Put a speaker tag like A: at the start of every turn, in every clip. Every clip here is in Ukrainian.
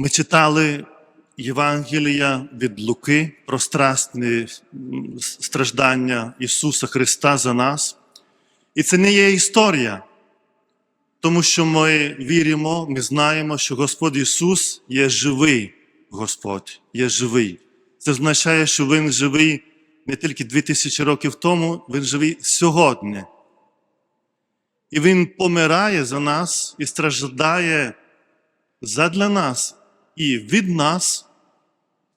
A: Ми читали Євангелія від Луки про страсне м, страждання Ісуса Христа за нас. І це не є історія, тому що ми віримо, ми знаємо, що Господь Ісус є живий Господь, є живий. Це означає, що Він живий не тільки 2000 років тому, Він живий сьогодні. І Він помирає за нас і страждає задля нас і від нас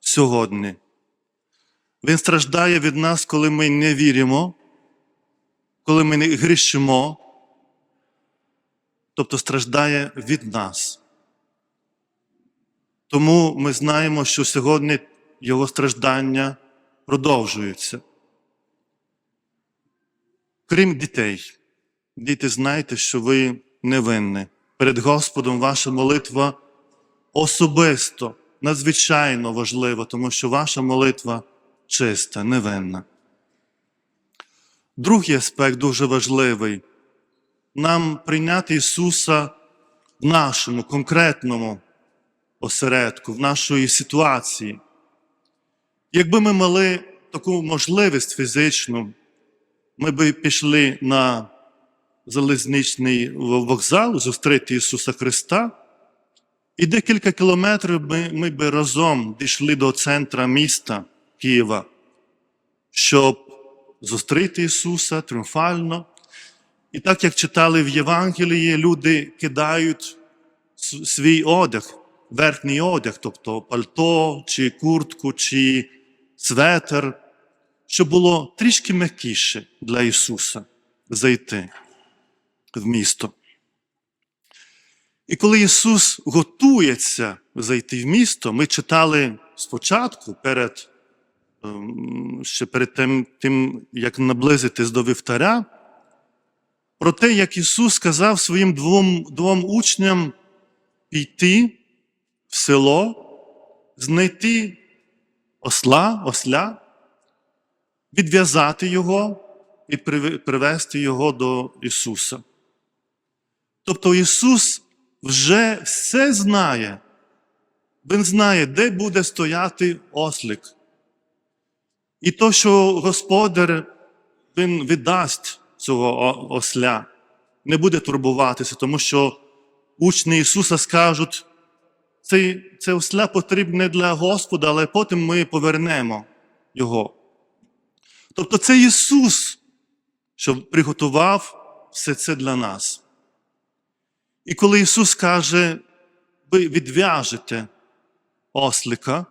A: сьогодні. Він страждає від нас, коли ми не віримо, коли ми не грішимо, тобто страждає від нас. Тому ми знаємо, що сьогодні його страждання продовжуються. Крім дітей, діти, знайте, що ви невинні. Перед Господом ваша молитва особисто, надзвичайно важлива, тому що ваша молитва чиста, невинна. Другий аспект дуже важливий. Нам прийняти Ісуса в нашому конкретному осередку, в нашої ситуації. Якби ми мали таку можливість фізичну, ми би пішли на залізничний вокзал зустріти Ісуса Христа, і декілька кілометрів ми, ми би разом дійшли до центра міста Києва, щоб зустріти Ісуса тріумфально. І так як читали в Євангелії, люди кидають свій одяг, верхній одяг, тобто пальто, чи куртку, чи светер, щоб було трішки м'якіше для Ісуса зайти в місто. І коли Ісус готується зайти в місто, ми читали спочатку, перед, ем, ще перед тим, тим, як наблизитись до вівтаря, про те, як Ісус сказав своїм двом, двом учням піти в село, знайти осла, осля, відв'язати його і привести його до Ісуса. Тобто Ісус вже все знає. Він знає, де буде стояти ослик. І то, що Господар Він віддасть цього осля, не буде турбуватися, тому що учні Ісуса скажуть, це, це осля потрібне для Господа, але потім ми повернемо Його. Тобто це Ісус, що приготував все це для нас. І коли Ісус каже, ви відв'яжете ослика,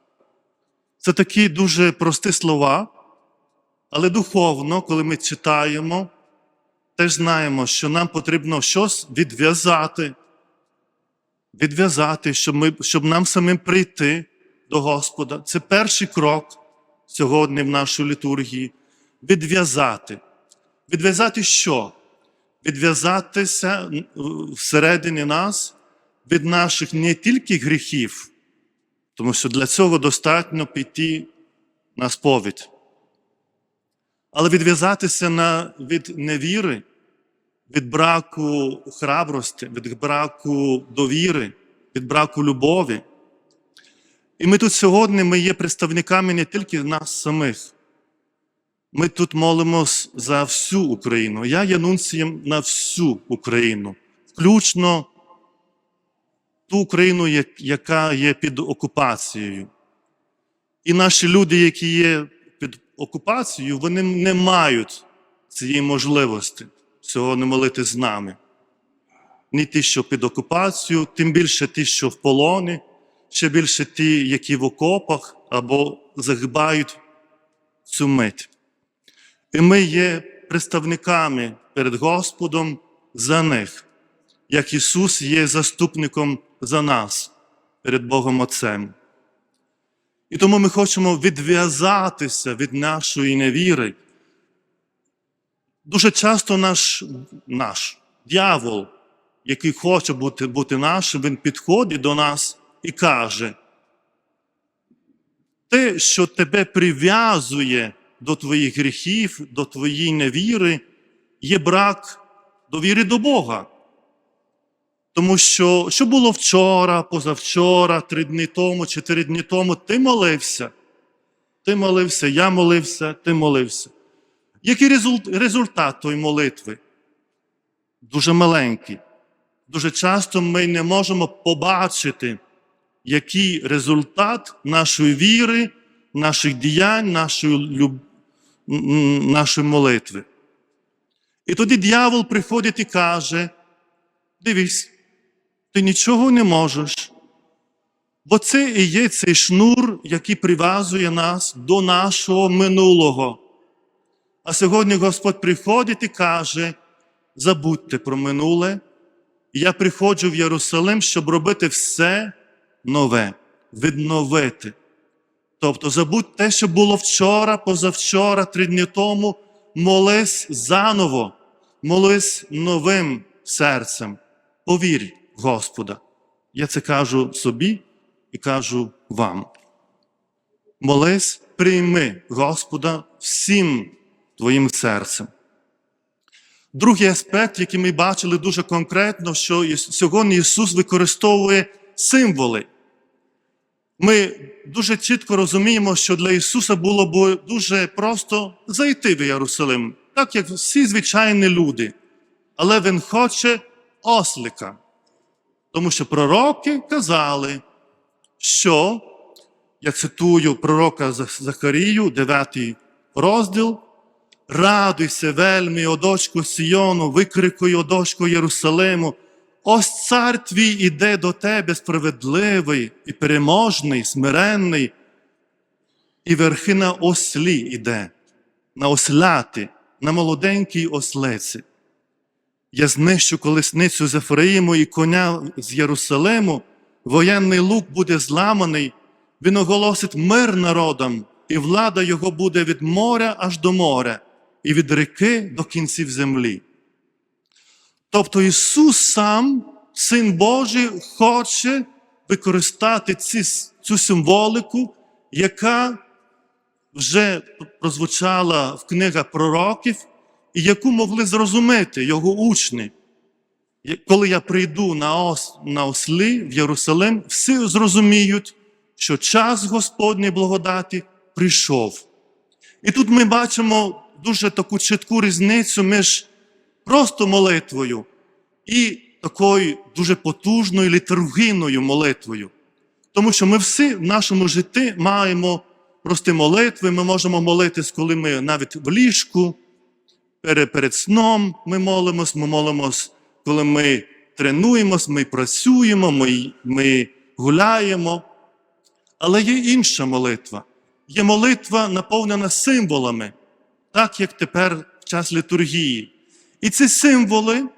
A: це такі дуже прості слова, але духовно, коли ми читаємо, теж знаємо, що нам потрібно щось відв'язати, відв'язати, щоб, ми, щоб нам самим прийти до Господа. Це перший крок сьогодні в нашій літургії. Відв'язати. Відв'язати що? Відв'язатися всередині нас від наших не тільки гріхів, тому що для цього достатньо піти на сповідь, але відв'язатися на, від невіри, від браку храбрості, від браку довіри, від браку любові. І ми тут сьогодні ми є представниками не тільки нас самих. Ми тут молимось за всю Україну. Я є нунцієм на всю Україну, включно ту Україну, яка є під окупацією. І наші люди, які є під окупацією, вони не мають цієї можливості сьогодні молити з нами. Ні ті, що під окупацією, тим більше ті, що в полоні, ще більше ті, які в окопах або загибають цю мить. І ми є представниками перед Господом за них, як Ісус є заступником за нас перед Богом Отцем. І тому ми хочемо відв'язатися від нашої невіри. Дуже часто наш, наш дьявол, який хоче бути, бути нашим, він підходить до нас і каже: те, що тебе прив'язує до твоїх гріхів, до твоєї невіри, є брак довіри до Бога. Тому що що було вчора, позавчора, три дні тому, чотири дні тому, ти молився. Ти молився, я молився, ти молився. Який результат тої молитви? Дуже маленький. Дуже часто ми не можемо побачити, який результат нашої віри, наших діянь, нашої, нашої молитви. І тоді дьявол приходить і каже: дивись, ти нічого не можеш. Бо це і є цей шнур, який прив'язує нас до нашого минулого. А сьогодні Господь приходить і каже: забудьте про минуле. Я приходжу в Єрусалим, щоб робити все нове, відновити. Тобто забудь те, що було вчора, позавчора, три дні тому, молись заново, молись новим серцем. Повір Господа. Я це кажу собі і кажу вам. Молись, прийми Господа всім твоїм серцем. Другий аспект, який ми бачили дуже конкретно, що сьогодні Ісус використовує символи. Ми дуже чітко розуміємо, що для Ісуса було б дуже просто зайти в Єрусалим, так як всі звичайні люди. Але Він хоче ослика. Тому що пророки казали, що, я цитую пророка Захарію, 9 розділ, Радуйся, вельми, о дочко Сіону, викрикуй, о дочко Єрусалиму. Ось цар твій іде до тебе справедливий і переможний, смиренний, і верхи на ослі іде, на осляти, на молоденькій ослиці. Я знищу колесницю з Ефраїму і коня з Єрусалиму, воєнний лук буде зламаний, він оголосить мир народам, і влада його буде від моря аж до моря, і від ріки до кінців землі. Тобто Ісус сам, Син Божий, хоче використати ці, цю символику, яка вже прозвучала в книгах пророків, і яку могли зрозуміти його учні. Коли я прийду на, ос, на ослі в Єрусалим, всі зрозуміють, що час Господньої благодаті прийшов. І тут ми бачимо дуже таку чітку різницю між просто молитвою і такою дуже потужною літургійною молитвою. Тому що ми всі в нашому житті маємо прості молитви, ми можемо молитись, коли ми навіть в ліжку, перед, сном ми молимось, ми молимось, коли ми тренуємось, ми працюємо, ми, ми гуляємо. Але є інша молитва. Є молитва, наповнена символами, так як тепер в час літургії. І ці символи,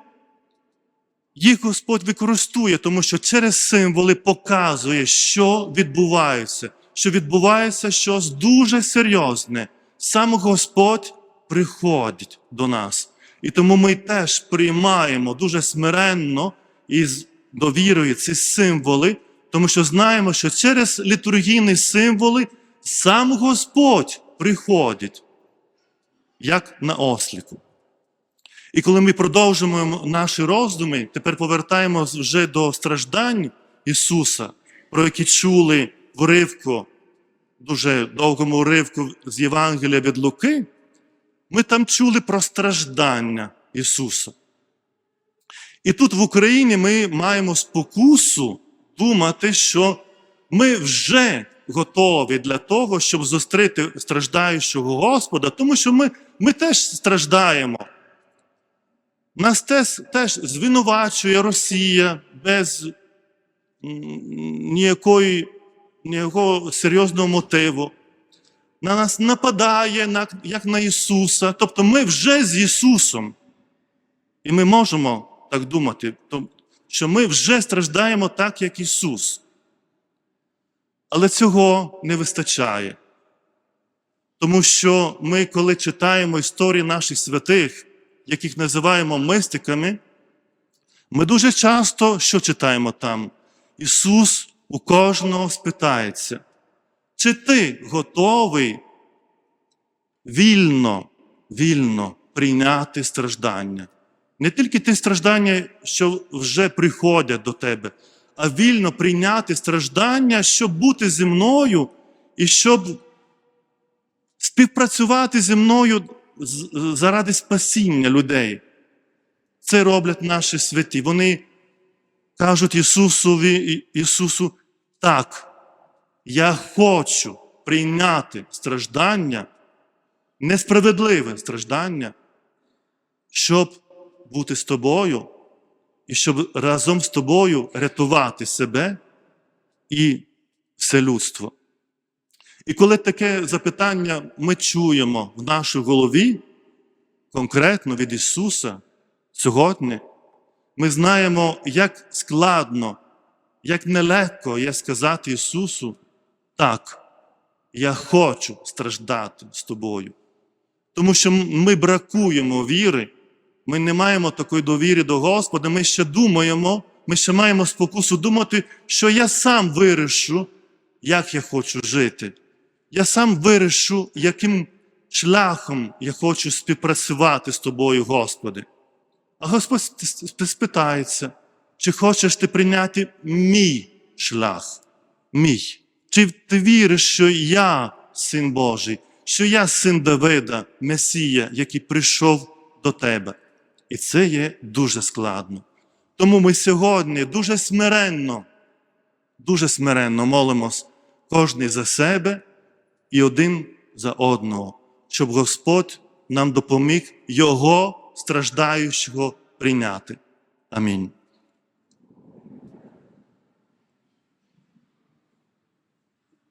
A: їх Господь використовує, тому що через символи показує, що відбувається, що відбувається щось дуже серйозне. Сам Господь приходить до нас. І тому ми теж приймаємо дуже смиренно і з довірою ці символи, тому що знаємо, що через літургійні символи сам Господь приходить, як на осліку. І коли ми продовжуємо наші роздуми, тепер повертаємось вже до страждань Ісуса, про які чули в уривку, дуже довгому уривку з Євангелія від Луки, ми там чули про страждання Ісуса. І тут в Україні ми маємо спокусу думати, що ми вже готові для того, щоб зустріти страждаючого Господа, тому що ми, ми теж страждаємо. Нас теж, теж звинувачує Росія без ніякої, ніякого серйозного мотиву. На нас нападає, як на Ісуса. Тобто ми вже з Ісусом. І ми можемо так думати, що ми вже страждаємо так, як Ісус. Але цього не вистачає. Тому що ми, коли читаємо історії наших святих, яких називаємо мистиками, ми дуже часто що читаємо там? Ісус у кожного спитається, чи ти готовий вільно, вільно прийняти страждання, Не тільки ті страждання, що вже приходять до тебе, а вільно прийняти страждання, щоб бути зі мною і щоб співпрацювати зі мною заради спасіння людей. Це роблять наші святі. Вони кажуть Ісусові, Ісусу, так, я хочу прийняти страждання, несправедливе страждання, щоб бути з тобою і щоб разом з тобою рятувати себе і все людство. І коли таке запитання ми чуємо в нашій голові, конкретно від Ісуса сьогодні, ми знаємо, як складно, як нелегко є сказати Ісусу, так, я хочу страждати з тобою. Тому що ми бракуємо віри, ми не маємо такої довіри до Господа, ми ще думаємо, ми ще маємо спокусу думати, що я сам вирішу, як я хочу жити. Я сам вирішу, яким шляхом я хочу співпрацювати з тобою, Господи. А Господь спитається, чи хочеш ти прийняти мій шлях, мій? Чи ти віриш, що я син Божий, що я син Давида, Месія, який прийшов до тебе? І це є дуже складно. Тому ми сьогодні дуже смиренно, дуже смиренно молимось кожний за себе і один за одного, щоб Господь нам допоміг Його страждаючого прийняти. Амінь.